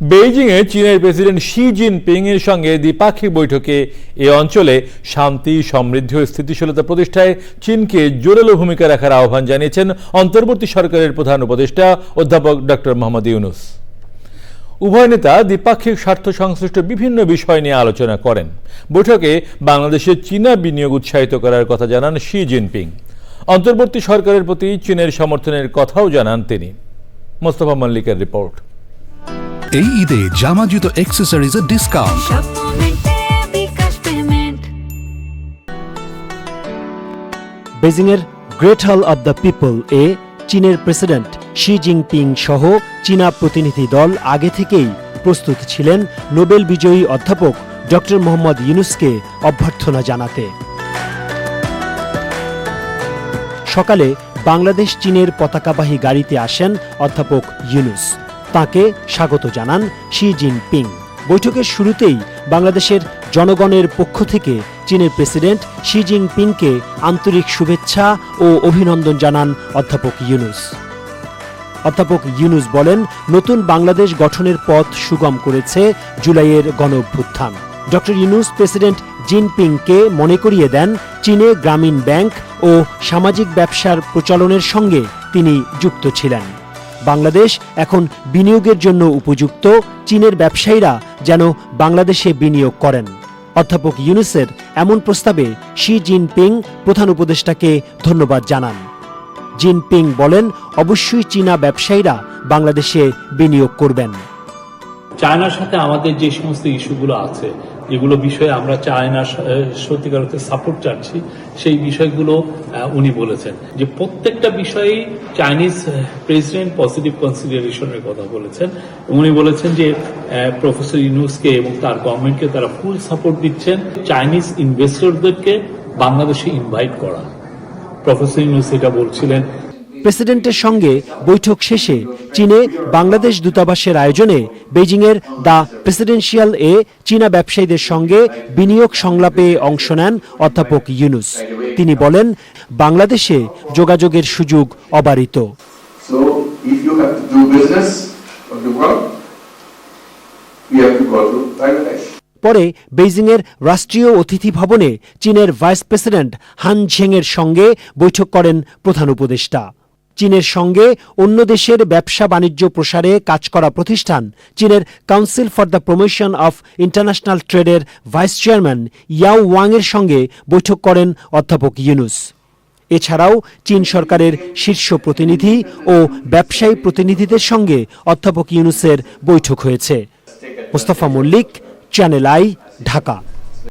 বেইজিংয়ে চীনের president Xi Jinping এর সঙ্গে দ্বিপাক্ষিক বৈঠকে এ অঞ্চলে শান্তি, সমৃদ্ধি ও স্থিতিশীলতা প্রতিষ্ঠায় চীনকে জোরালো ভূমিকা রাখার আহ্বান জানিয়েছেন অন্তর্বর্তী সরকারের প্রধান উপদেষ্টা অধ্যাপক ডক্টর মোহাম্মদ ইউনুস। উভয় নেতা দ্বিপাক্ষিক স্বার্থ সংশ্লিষ্ট বিভিন্ন বিষয় নিয়ে আলোচনা করেন। বৈঠকে বাংলাদেশে চীনা বিনিয়োগ উৎসাহিত করার কথা জানান শি জিনপিং। অন্তর্বর্তী সরকারের প্রতি চীনের সমর্থনের কথাও জানান তিনি। মোস্তফা মল্লিকের রিপোর্ট। এই ঈদে জামা জুতো অ্যাক্সেসরিজের ডিসকাউন্ট সব মোমেন্টে bKash payment বেজিংয়ের great hall of the people এ চীনের প্রেসিডেন্ট শি জিনপিং সহ চীনা প্রতিনিধি দল আগে থেকেই প্রস্তুত ছিলেন নোবেল বিজয়ী অধ্যাপক ডক্টর মোহাম্মদ ইউনুসকে অভ্যর্থনা জানাতে। সকালে বাংলাদেশ চীনের পতাকাবাহী গাড়িতে আসেন অধ্যাপক ইউনুস। তাকে স্বাগত জানান শি জিনপিং। বৈঠকের শুরুতেই বাংলাদেশের জনগণের পক্ষ থেকে চীনের প্রেসিডেন্ট শি জিনপিংকে আন্তরিক শুভেচ্ছা ও অভিনন্দন জানান অধ্যাপক ইউনুস। অধ্যাপক ইউনুস বলেন, নতুন বাংলাদেশ গঠনের পথ সুগম করেছে জুলাইয়ের গণ অভ্যুত্থান ডক্টর ইউনুস প্রেসিডেন্ট জিনপিংকে মনে করিয়ে দেন, চীনে গ্রামীণ ব্যাংক ও সামাজিক ব্যবসার প্রচলনের সঙ্গে তিনি যুক্ত ছিলেন। বাংলাদেশ এখন বিনিয়োগের জন্য উপযুক্ত। চীনের ব্যবসায়ীরা যেন বাংলাদেশে বিনিয়োগ করেন। অধ্যাপক ইউনুসের এমন প্রস্তাবে শি জিনপিং প্রধান উপদেষ্টাকে ধন্যবাদ জানান। জিনপিং বলেন, অবশ্যই চীনা ব্যবসায়ীরা বাংলাদেশে বিনিয়োগ করবেন। চায়নার সাথে আমাদের যে সমস্ত ইস্যুগুলো আছে যেগুলো বিষয়ে আমরা আহ, সত্যিকার অর্থে সাপোর্ট চাচ্ছি। সেই বিষয়গুলো উনি বলেছেন। যে প্রত্যেকটা বিষয়েই চাইনিজ প্রেসিডেন্ট পজিটিভ কনসিডারেশনের কথা বলেছেন। উনি বলেছেন যে প্রফেসর ইউনুসকে এবং তার গভর্নমেন্টকে তারা ফুল সাপোর্ট দিচ্ছেন চাইনিজ ইনভেস্টরদেরকে বাংলাদেশে ইনভাইট করা। প্রফেসর ইউনুস এটা বলছিলেন প্রেসিডেন্টের সঙ্গে বৈঠক শেষে চীনে বাংলাদেশ দূতাবাসের আয়োজনে বেজিংয়ের দ্য প্রেসিডেন্সিয়াল এ চীনা ব্যবসায়ীদের সঙ্গে বিনিয়োগ সংলাপে অংশ নেন অধ্যাপক ইউনুস। তিনি বলেন বাংলাদেশে যোগাযোগের সুযোগ অবারিত. পরে বেইজিংয়ের রাষ্ট্রীয় অতিথি ভবনে চীনের ভাইস প্রেসিডেন্ট হান ঝেংয়ের সঙ্গে বৈঠক করেন প্রধান উপদেষ্টা। চীনের সঙ্গে অন্য দেশের ব্যবসা বাণিজ্য প্রসারে কাজ করা প্রতিষ্ঠান, চীনের council for the promotion of international ট্রেডের vice chairman Yao ওয়াংয়ের সঙ্গে বৈঠক করেন অধ্যাপক ইউনুস। এছাড়াও চীন সরকারের শীর্ষ প্রতিনিধি ও ব্যবসায়ী প্রতিনিধিদের সঙ্গে অধ্যাপক ইউনুসের বৈঠক হয়েছে। Mostafa Mallik channel I Dhaka